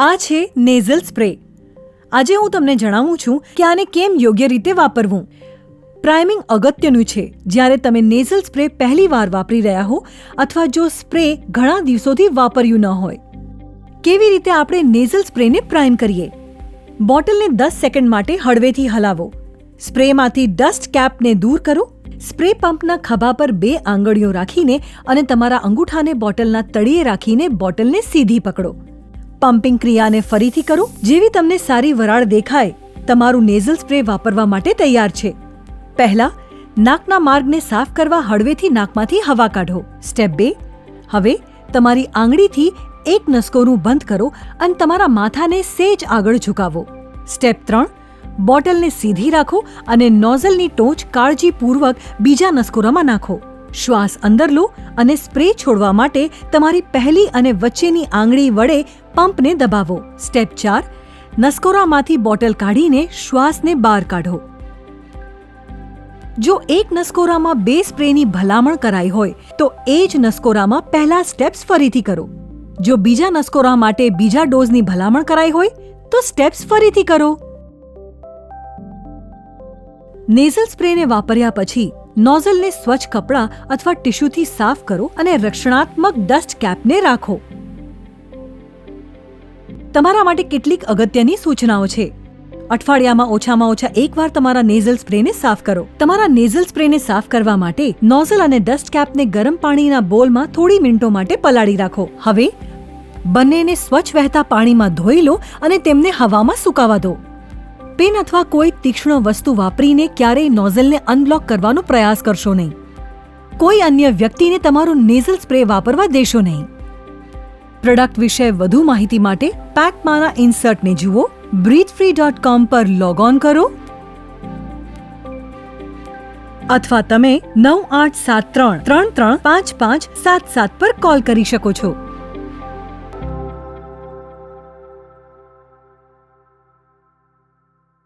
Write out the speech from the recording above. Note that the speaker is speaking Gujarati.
આ છે નેઝલ સ્પ્રે આજે હું તમને જણાવું છું કે આને કેમ યોગ્ય રીતે વાપરવું. પ્રાઇમિંગ અગત્યનું છે. જ્યારે તમે નેઝલ સ્પ્રે પહેલી વાર વાપરી રહ્યા હો અથવા જો સ્પ્રે ઘણા દિવસોથી વાપર્યું ન હોય. કેવી રીતે આપણે નેઝલ સ્પ્રેને પ્રાઇમ કરીએ? બોટલને દસ સેકન્ડ માટે હળવેથી હલાવો. સ્પ્રેમાંથી ડસ્ટ કેપને દૂર કરો. સ્પ્રે પંપના ખભા પર બે આંગળીઓ રાખીને અને તમારા અંગૂઠાને બોટલના તળિયે રાખીને બોટલને સીધી પકડો. પમ્પિંગ ક્રિયાને ફરીથી કરો, જેવી તમને સારી વરાળ દેખાય, તમારું નેઝલ સ્પ્રે વાપરવા માટે તૈયાર છે. પહેલા, નાકના માર્ગને સાફ કરવા હળવેથી નાકમાંથી હવા કાઢો. સ્ટેપ બે, હવે તમારી આંગળીથી એક નસકોરું બંધ કરો અને તમારા માથાને સેજ આગળ ઝુકાવો. સ્ટેપ ત્રણ, બોટલને સીધી રાખો અને નોઝલની ટોચ કાળજીપૂર્વક બીજા નસકોરામાં નાખો. શ્વાસ અંદર લો અને સ્પ્રે છોડવા માટે તમારી પહેલી અને વચ્ચેની આંગળી વડે પંપને દબાવો. સ્ટેપ ચાર, નસકોરામાંથી બોટલ કાઢીને શ્વાસને બહાર કાઢો. જો એક નસકોરામાં બે સ્પ્રેની ભલામણ કરાઈ હોય, તો એ જ નસકોરામાં પહેલા સ્ટેપ્સ ફરીથી કરો. જો બીજા નસકોરા માટે બીજા ડોઝની ભલામણ કરાઈ હોય, તો સ્ટેપ્સ ફરીથી કરો. નેઝલ સ્પ્રેને વાપર્યા પછી નોઝલને સ્વચ્છ કપડાં અથવા ટિશ્યુથી સાફ કરો અને રક્ષણાત્મક ડસ્ટ કેપને રાખો. તમારા માટે કેટલીક અગત્યની સૂચનાઓ છે. અઠવાડિયામાં ઓછામાં ઓછા એકવાર તમારા નેઝલ સ્પ્રેને સાફ કરો. તમારા નેઝલ સ્પ્રેને સાફ કરવા માટે નોઝલ અને ડસ્ટ કેપને ગરમ પાણીના બોલમાં થોડી મિનિટો માટે પલાળી રાખો. હવે બંનેને સ્વચ્છ વહેતા પાણીમાં ધોઈ લો અને તેમને હવામાં સુકાવા દો. પેન અથવા કોઈ તીક્ષ્ણ વસ્તુ વાપરીને ક્યારેય નોઝલને અનબ્લોક કરવાનો પ્રયાસ કરશો નહીં. કોઈ અન્ય વ્યક્તિને તમારું નેઝલ સ્પ્રે વાપરવા દેશો નહીં. પ્રોડક્ટ વિશે વધુ માહિતી માટે પેકમાના ઇન્સર્ટને જુઓ. બ્રીથફ્રી ડોટ કોમ પર લોગ ઓન કરો. અથવા તમે નવ આઠ સાત ત્રણ ત્રણ ત્રણ પાંચ પાંચ સાત સાત પર કોલ કરી શકો છો.